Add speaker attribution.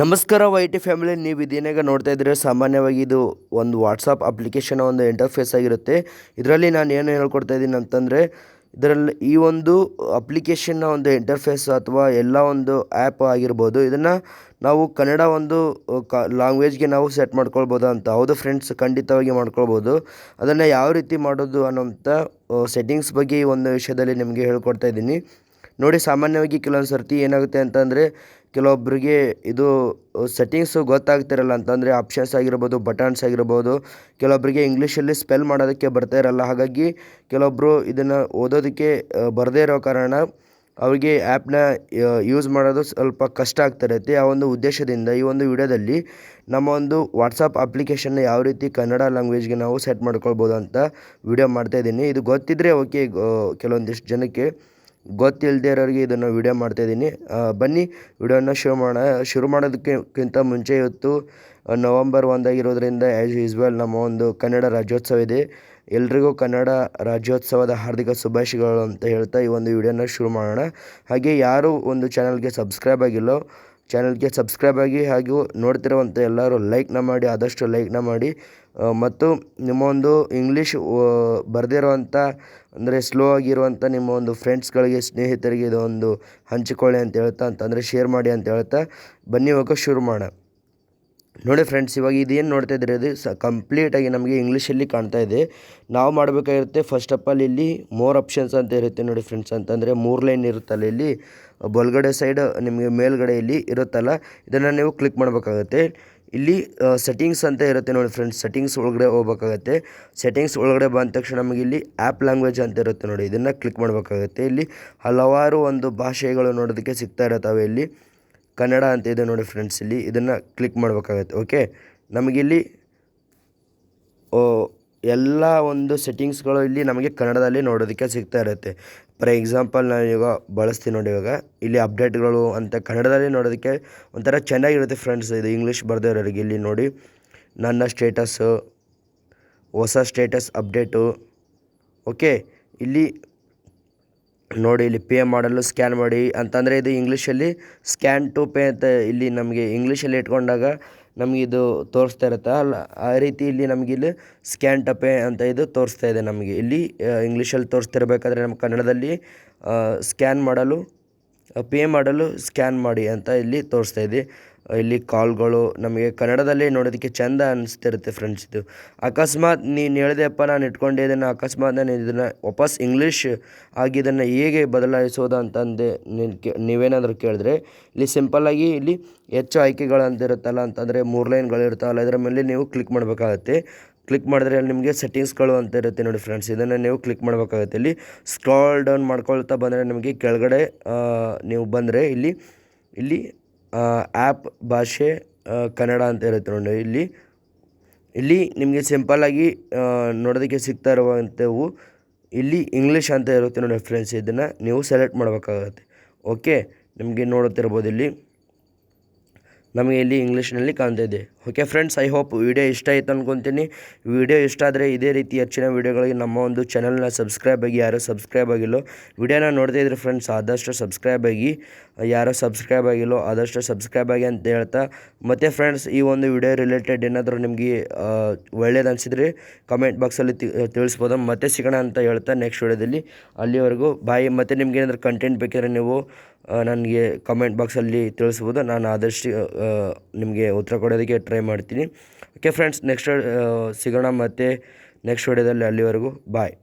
Speaker 1: ನಮಸ್ಕಾರ Y T family, ನೀವು ಇದೇನಾಗ ನೋಡ್ತಾ ಇದ್ರೆ ಸಾಮಾನ್ಯವಾಗಿ ಇದು ಒಂದು ವಾಟ್ಸಪ್ ಅಪ್ಲಿಕೇಶನ್ ಒಂದು ಇಂಟರ್ಫೇಸ್ ಆಗಿರುತ್ತೆ. ಇದರಲ್ಲಿ ನಾನು ಏನು ಹೇಳ್ಕೊಡ್ತಾ ಇದ್ದೀನಿ ಅಂತಂದರೆ, ಇದರಲ್ಲಿ ಈ ಒಂದು ಅಪ್ಲಿಕೇಶನ್ನ ಒಂದು ಇಂಟರ್ಫೇಸ್ ಅಥವಾ ಎಲ್ಲ ಒಂದು ಆ್ಯಪ್ ಆಗಿರ್ಬೋದು, ಇದನ್ನು ನಾವು ಕನ್ನಡ ಒಂದು ಕ ಲ್ಯಾಂಗ್ವೇಜ್ಗೆ ನಾವು ಸೆಟ್ ಮಾಡ್ಕೊಳ್ಬೋದು ಅಂತ, ಹೌದು ಫ್ರೆಂಡ್ಸ್ ಖಂಡಿತವಾಗಿ ಮಾಡ್ಕೊಳ್ಬೋದು. ಅದನ್ನು ಯಾವ ರೀತಿ ಮಾಡೋದು ಅನ್ನೋಂಥ ಸೆಟ್ಟಿಂಗ್ಸ್ ಬಗ್ಗೆ ಒಂದು ವಿಷಯದಲ್ಲಿ ನಿಮಗೆ ಹೇಳ್ಕೊಡ್ತಾ ಇದ್ದೀನಿ. ನೋಡಿ, ಸಾಮಾನ್ಯವಾಗಿ ಕೆಲವೊಂದು ಸರ್ತಿ ಏನಾಗುತ್ತೆ ಅಂತಂದರೆ ಕೆಲವೊಬ್ಬರಿಗೆ ಇದು ಸೆಟ್ಟಿಂಗ್ಸು ಗೊತ್ತಾಗ್ತಿರಲ್ಲ ಅಂತಂದರೆ ಆಪ್ಷನ್ಸ್ ಆಗಿರ್ಬೋದು ಬಟನ್ಸ್ ಆಗಿರ್ಬೋದು. ಕೆಲವೊಬ್ಬರಿಗೆ ಇಂಗ್ಲೀಷಲ್ಲಿ ಸ್ಪೆಲ್ ಮಾಡೋದಕ್ಕೆ ಬರ್ತಾ ಇರಲ್ಲ. ಹಾಗಾಗಿ ಕೆಲವೊಬ್ಬರು ಇದನ್ನು ಓದೋದಕ್ಕೆ ಬರದೇ ಇರೋ ಕಾರಣ ಅವರಿಗೆ ಆ್ಯಪ್ನ ಯೂಸ್ ಮಾಡೋದು ಸ್ವಲ್ಪ ಕಷ್ಟ ಆಗ್ತಾ ಇರುತ್ತೆ ಆ ಒಂದು ಉದ್ದೇಶದಿಂದ ಈ ಒಂದು ವಿಡಿಯೋದಲ್ಲಿ ನಮ್ಮ ಒಂದು ವಾಟ್ಸಪ್ ಅಪ್ಲಿಕೇಶನ್ನ ಯಾವ ರೀತಿ ಕನ್ನಡ ಲ್ಯಾಂಗ್ವೇಜ್ಗೆ ನಾವು ಸೆಟ್ ಮಾಡ್ಕೊಳ್ಬೋದು ಅಂತ ವಿಡಿಯೋ ಮಾಡ್ತಾಯಿದ್ದೀನಿ ಇದು ಗೊತ್ತಿದ್ದರೆ ಓಕೆ ಕೆಲವೊಂದಿಷ್ಟು ಜನಕ್ಕೆ ಗೊತ್ತಿಲ್ಲದೆ ಇರೋರಿಗೆ ಇದನ್ನು ವೀಡಿಯೋ ಮಾಡ್ತಾಯಿದ್ದೀನಿ ಬನ್ನಿ, ವಿಡಿಯೋನ ಶುರು ಮಾಡೋಣ. ಶುರು ಮಾಡೋದಕ್ಕಿಂತ ಮುಂಚೆ ಇವತ್ತು ನವಂಬರ್ ಒಂದಾಗಿರೋದ್ರಿಂದ ಆ್ಯಸ್ ಯೂಸ್ವಲ್ ನಮ್ಮ ಒಂದು ಕನ್ನಡ ರಾಜ್ಯೋತ್ಸವ ಇದೆ. ಎಲ್ರಿಗೂ ಕನ್ನಡ ರಾಜ್ಯೋತ್ಸವದ ಹಾರ್ದಿಕ ಶುಭಾಶಯಗಳು ಅಂತ ಹೇಳ್ತಾ ಈ ಒಂದು ವಿಡಿಯೋನ ಶುರು ಮಾಡೋಣ. ಹಾಗೆ ಯಾರು ಒಂದು ಚಾನಲ್ಗೆ ಸಬ್ಸ್ಕ್ರೈಬ್ ಆಗಿಲ್ಲೋ ಚಾನಲ್ಗೆ ಸಬ್ಸ್ಕ್ರೈಬ್ ಆಗಿ, ಹಾಗೂ ನೋಡ್ತಿರುವಂಥ ಎಲ್ಲರೂ ಲೈಕ್ನ ಮಾಡಿ, ಆದಷ್ಟು ಲೈಕ್ನ ಮಾಡಿ. ಮತ್ತು ನಿಮ್ಮ ಒಂದು ಇಂಗ್ಲೀಷ್ ಬರೆದಿರುವಂಥ, ಅಂದರೆ ಸ್ಲೋ ಆಗಿರುವಂಥ ನಿಮ್ಮ ಒಂದು ಫ್ರೆಂಡ್ಸ್ಗಳಿಗೆ ಸ್ನೇಹಿತರಿಗೆ ಇದೊಂದು ಹಂಚಿಕೊಳ್ಳಿ ಅಂತ ಹೇಳ್ತಾ, ಅಂತಂದರೆ ಶೇರ್ ಮಾಡಿ ಅಂತ ಹೇಳ್ತಾ, ಬನ್ನಿ ಹೋಗೋಕೆ ಶುರು ಮಾಡೋಣ. ನೋಡಿ ಫ್ರೆಂಡ್ಸ್ ಇವಾಗ ಇದೇನು ನೋಡ್ತಾ ಇದ್ದೀರಿ, ಅದು ಸ ಕಂಪ್ಲೀಟಾಗಿ ನಮಗೆ ಇಂಗ್ಲೀಷಲ್ಲಿ ಕಾಣ್ತಾ ಇದೆ. ನಾವು ಮಾಡಬೇಕಾಗಿರುತ್ತೆ ಫಸ್ಟ್ ಆಫ್ ಆಲ್ ಇಲ್ಲಿ ಮೋರ್ ಆಪ್ಷನ್ಸ್ ಅಂತ ಇರುತ್ತೆ ನೋಡಿ ಫ್ರೆಂಡ್ಸ್ ಅಂತಂದರೆ ಮೂರು ಲೈನ್ ಇರುತ್ತಲ್ಲ ಇಲ್ಲಿ. ಬಲಗಡೆ ಸೈಡ್ ನಿಮಗೆ ಮೇಲ್ಗಡೆ ಇಲ್ಲಿ ಇರುತ್ತಲ್ಲ, ಇದನ್ನು ನೀವು ಕ್ಲಿಕ್ ಮಾಡಬೇಕಾಗತ್ತೆ. ಇಲ್ಲಿ ಸೆಟ್ಟಿಂಗ್ಸ್ ಅಂತ ಇರುತ್ತೆ ನೋಡಿ ಫ್ರೆಂಡ್ಸ್ ಸೆಟ್ಟಿಂಗ್ಸ್ ಒಳಗಡೆ ಹೋಗ್ಬೇಕಾಗತ್ತೆ. ಸೆಟ್ಟಿಂಗ್ಸ್ ಒಳಗಡೆ ಬಂದ ತಕ್ಷಣ ನಮಗೆ ಇಲ್ಲಿ ಆ್ಯಪ್ ಲ್ಯಾಂಗ್ವೇಜ್ ಅಂತ ಇರುತ್ತೆ ನೋಡಿ, ಇದನ್ನು ಕ್ಲಿಕ್ ಮಾಡಬೇಕಾಗತ್ತೆ. ಇಲ್ಲಿ ಹಲವಾರು ಒಂದು ಭಾಷೆಗಳು ನೋಡೋದಕ್ಕೆ ಸಿಗ್ತಾ ಇರುತ್ತವೆ ಇಲ್ಲಿ. ಕನ್ನಡ ಅಂತ ಇದೆ ನೋಡಿ ಫ್ರೆಂಡ್ಸ್ ಇಲ್ಲಿ ಇದನ್ನು ಕ್ಲಿಕ್ ಮಾಡಬೇಕಾಗತ್ತೆ ಓಕೆ ನಮಗಿಲ್ಲಿ ಎಲ್ಲ ಒಂದು ಸೆಟ್ಟಿಂಗ್ಸ್ಗಳು ಇಲ್ಲಿ ನಮಗೆ ಕನ್ನಡದಲ್ಲಿ ನೋಡೋದಕ್ಕೆ ಸಿಗ್ತಾ ಇರುತ್ತೆ. ಫಾರ್ ಎಕ್ಸಾಂಪಲ್ ನಾನು ಇವಾಗ ಬಳಸ್ತೀನಿ ನೋಡಿ ಇವಾಗ, ಇಲ್ಲಿ ಅಪ್ಡೇಟ್ಗಳು ಅಂತ ಕನ್ನಡದಲ್ಲಿ ನೋಡೋದಕ್ಕೆ ಒಂಥರ ಚೆನ್ನಾಗಿರುತ್ತೆ ಫ್ರೆಂಡ್ಸ್ ಇದು ಇಂಗ್ಲೀಷ್ ಬರೆದಿರೋರಿಗೆ ಇಲ್ಲಿ ನೋಡಿ. ನನ್ನ ಸ್ಟೇಟಸ್ಸು ಹೊಸ ಸ್ಟೇಟಸ್ ಅಪ್ಡೇಟು ಓಕೆ ಇಲ್ಲಿ ನೋಡಿ ಇಲ್ಲಿ ಪೇ ಮಾಡಲು ಸ್ಕ್ಯಾನ್ ಮಾಡಿ. ಅಂತಂದರೆ ಇದು ಇಂಗ್ಲೀಷಲ್ಲಿ ಸ್ಕ್ಯಾನ್ ಟು ಪೇ ಅಂತ ಇಲ್ಲಿ ನಮಗೆ ಇಂಗ್ಲೀಷಲ್ಲಿ ಇಟ್ಕೊಂಡಾಗ ನಮಗೆ ಇದು ತೋರಿಸ್ತಾ ಇರುತ್ತೆ. ಅಲ್ಲ, ಆ ರೀತಿ ಇಲ್ಲಿ ನಮಗೆ ಇಲ್ಲಿ ಸ್ಕ್ಯಾನ್ ಟು ಪೇ ಅಂತ ಇದು ತೋರಿಸ್ತಾ ಇದೆ ನಮಗೆ. ಇಲ್ಲಿ ಇಂಗ್ಲೀಷಲ್ಲಿ ತೋರಿಸ್ತಿರ್ಬೇಕಾದ್ರೆ ನಮ್ಮ ಕನ್ನಡದಲ್ಲಿ ಸ್ಕ್ಯಾನ್ ಮಾಡಲು ಪೇ ಮಾಡಲು ಸ್ಕ್ಯಾನ್ ಮಾಡಿ ಅಂತ ಇಲ್ಲಿ ತೋರಿಸ್ತಾ ಇದೆ. ಇಲ್ಲಿ ಕಾಲ್ಗಳು ನಮಗೆ ಕನ್ನಡದಲ್ಲಿ ನೋಡೋದಕ್ಕೆ ಚೆಂದ ಅನಿಸ್ತಿರುತ್ತೆ ಫ್ರೆಂಡ್ಸ್ ಇದು. ಅಕಸ್ಮಾತ್ ನೀನು ಹೇಳಿದೆಪ್ಪ ನಾನು ಇಟ್ಕೊಂಡೆ ಇದನ್ನು, ಅಕಸ್ಮಾತ್ ನಾನು ಇದನ್ನು ವಾಪಸ್ ಇಂಗ್ಲೀಷ್ ಆಗಿ ಇದನ್ನು ಹೇಗೆ ಬದಲಾಯಿಸೋದು ಅಂತಂದೆ ನೀನು ನೀವೇನಾದರೂ ಕೇಳಿದ್ರೆ ಇಲ್ಲಿ ಸಿಂಪಲ್ಲಾಗಿ ಇಲ್ಲಿ ಹೆಚ್ಚು ಆಯ್ಕೆಗಳು ಅಂತ ಇರುತ್ತಲ್ಲ ಅಂತಂದರೆ ಮೂರು ಲೈನ್ಗಳು ಇರ್ತಾವಲ್ಲ, ಇದರ ಮೇಲೆ ನೀವು ಕ್ಲಿಕ್ ಮಾಡಬೇಕಾಗತ್ತೆ. ಕ್ಲಿಕ್ ಮಾಡಿದ್ರೆ ಅಲ್ಲಿ ನಿಮಗೆ ಸೆಟ್ಟಿಂಗ್ಸ್ಗಳು ಅಂತ ಇರುತ್ತೆ ನೋಡಿ ಫ್ರೆಂಡ್ಸ್ ಇದನ್ನು ನೀವು ಕ್ಲಿಕ್ ಮಾಡಬೇಕಾಗುತ್ತೆ. ಇಲ್ಲಿ ಸ್ಕ್ರಾಲ್ ಡೌನ್ ಮಾಡ್ಕೊಳ್ತಾ ಬಂದರೆ ನಿಮಗೆ ಕೆಳಗಡೆ ನೀವು ಬಂದರೆ ಇಲ್ಲಿ ಇಲ್ಲಿ ಆ್ಯಪ್ ಭಾಷೆ ಕನ್ನಡ ಅಂತ ಇರುತ್ತೆ ನೋಡಿ ಇಲ್ಲಿ. ಇಲ್ಲಿ ನಿಮಗೆ ಸಿಂಪಲ್ಲಾಗಿ ನೋಡೋದಕ್ಕೆ ಸಿಗ್ತಾ ಇರುವಂಥವು ಇಲ್ಲಿ ಇಂಗ್ಲೀಷ್ ಅಂತ ಇರುತ್ತೆ ನೋಡಿ ಫ್ರೆಂಡ್ಸ್ ಇದನ್ನು ನೀವು ಸೆಲೆಕ್ಟ್ ಮಾಡಬೇಕಾಗತ್ತೆ. ಓಕೆ ನಿಮಗೆ ನೋಡುತ್ತಿರ್ಬೋದು ಇಲ್ಲಿ. ನಮಗೆ ಇಲ್ಲಿ ಇಂಗ್ಲೀಷ್ನಲ್ಲಿ ಕಾಣ್ತಾ ಇದೆ okay friends I hope video ಇಷ್ಟ ಆಯಿತು ಅಂದ್ಕೊತೀನಿ ವಿಡಿಯೋ ಇಷ್ಟ ಆದರೆ ಇದೇ ರೀತಿ ಹೆಚ್ಚಿನ ವೀಡಿಯೋಗಳಿಗೆ ನಮ್ಮ ಒಂದು ಚಾನಲ್ನ ಸಬ್ಸ್ಕ್ರೈಬ್ ಆಗಿ, ಯಾರೋ ಸಬ್ಸ್ಕ್ರೈಬ್ ಆಗಿಲ್ಲೋ ವಿಡಿಯೋನ ನೋಡ್ತಾ ಇದ್ರೆ ಫ್ರೆಂಡ್ಸ್ ಆದಷ್ಟು ಸಬ್ಸ್ಕ್ರೈಬ್ ಆಗಿ, ಯಾರೋ ಸಬ್ಸ್ಕ್ರೈಬ್ ಆಗಿಲ್ಲೋ ಆದಷ್ಟು ಸಬ್ಸ್ಕ್ರೈಬ್ ಆಗಿ ಅಂತ ಹೇಳ್ತಾ. ಮತ್ತು ಫ್ರೆಂಡ್ಸ್ ಈ ಒಂದು ವಿಡಿಯೋ ರಿಲೇಟೆಡ್ ಏನಾದರೂ ನಿಮಗೆ ಒಳ್ಳೇದು ಅನಿಸಿದ್ರೆ ಕಮೆಂಟ್ ಬಾಕ್ಸಲ್ಲಿ ತಿಳಿಸ್ಬೋದು. ಮತ್ತೆ ಸಿಗೋಣ ಅಂತ ಹೇಳ್ತಾ ನೆಕ್ಸ್ಟ್ ವಿಡಿಯೋದಲ್ಲಿ ಅಲ್ಲಿವರೆಗೂ ಬಾಯಿ ಮತ್ತು ನಿಮ್ಗೆ ಏನಾದರೂ ಕಂಟೆಂಟ್ ಬೇಕಿದ್ರೆ ನೀವು ನನಗೆ ಕಮೆಂಟ್ ಬಾಕ್ಸಲ್ಲಿ ತಿಳಿಸ್ಬೋದು. ನಾನು ಆದಷ್ಟು ನಿಮಗೆ ಉತ್ತರ ಕೊಡೋದಕ್ಕೆ ಟ್ರೈ ಮಾಡ್ತೀನಿ. ಓಕೆ ಫ್ರೆಂಡ್ಸ್ ನೆಕ್ಸ್ಟ್ ಸಿಗೋಣ ಮತ್ತು ನೆಕ್ಸ್ಟ್ ವಿಡಿಯೋದಲ್ಲಿ ಅಲ್ಲಿವರೆಗೂ. ಬಾಯ್